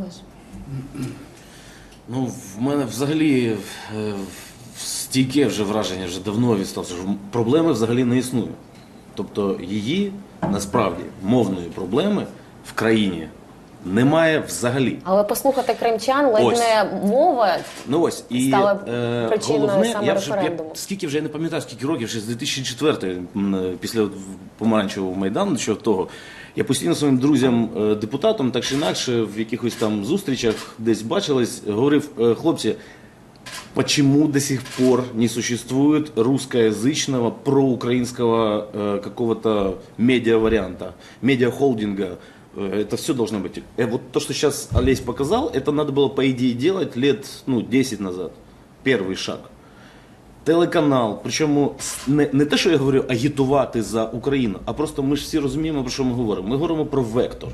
Олеж? Ну, в мене взагалі е, стійке вже враження, вже давно відсталося. що проблеми взагалі не існує. Тобто її насправді мовної проблеми в країні немає взагалі. Але послухати кримчан ледь Ось. не мова. Ну ось і Стала е, головне, саме я вже я, скільки вже я не пам'ятаю, скільки років, ще з 2004 м, після помаранчевого майдану, що того. Я постійно своїм друзям, е, депутатам, так чи інакше, в якихось там зустрічах десь бачились, говорив, е, хлопці, почему до сих пор не существует русскоязычного проукраинского э, какого-то медиа-варианта, медиа-холдинга. Э, Это все должно быть. Э, вот то, что сейчас Олесь показал, это надо было, по идее, делать лет ну, 10 назад. Первый шаг. Телеканал, причому с- не, не те, що я говорю, агітувати за Україну, а просто ми ж всі розуміємо, про що ми говоримо. Ми говоримо про вектор.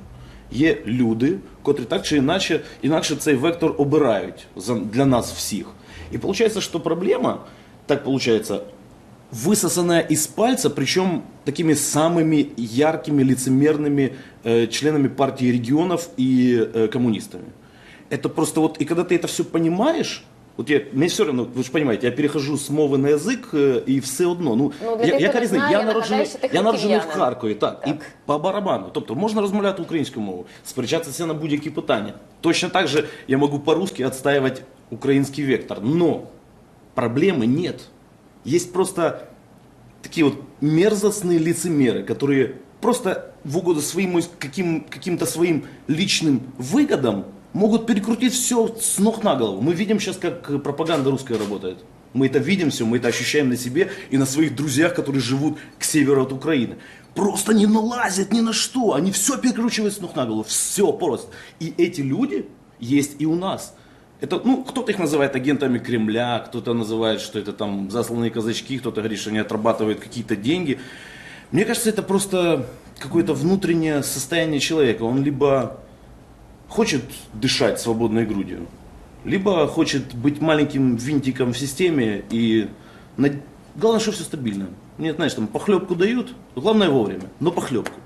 Є люди, котрі так чи інакше, інакше цей вектор обирають за, для нас всіх. І виходить, що проблема, так виходить, высосанная из пальца, причем такими самыми яркими, лицемерными э, членами партии регионов и э, коммунистами. Это просто вот, и когда ты это все понимаешь, вот я, мне все равно, вы же понимаете, я перехожу з мови на язик, е, і все одно. Ну, Ну, для я, тих, яка хто не різниця? знає, Я я нагадаю, народжений, що ти я народжений в харків'янин. Харкові, так, і по барабану. Тобто можна розмовляти українською мовою, сперечатися на будь-які питання. Точно так же я можу по-русски відстоювати український вектор. Но проблемы нет. Есть просто такие вот мерзостные лицемеры, которые просто в угоду своим каким, каким-то своим личным выгодам могут перекрутить все с ног на голову. Мы видим сейчас, как пропаганда русская работает. Мы это видим все, мы это ощущаем на себе и на своих друзьях, которые живут к северу от Украины. Просто не налазят ни на что, они все перекручивают с ног на голову, все просто. И эти люди есть и у нас. Это, ну, кто-то их называет агентами Кремля, кто-то называет, что это там засланные казачки, кто-то говорит, что они отрабатывают какие-то деньги. Мне кажется, это просто какое-то внутреннее состояние человека. Он либо хочет дышать свободной грудью, либо хочет быть маленьким винтиком в системе и главное, что все стабильно. Мне, знаешь, там похлебку дают, главное вовремя, но похлебку.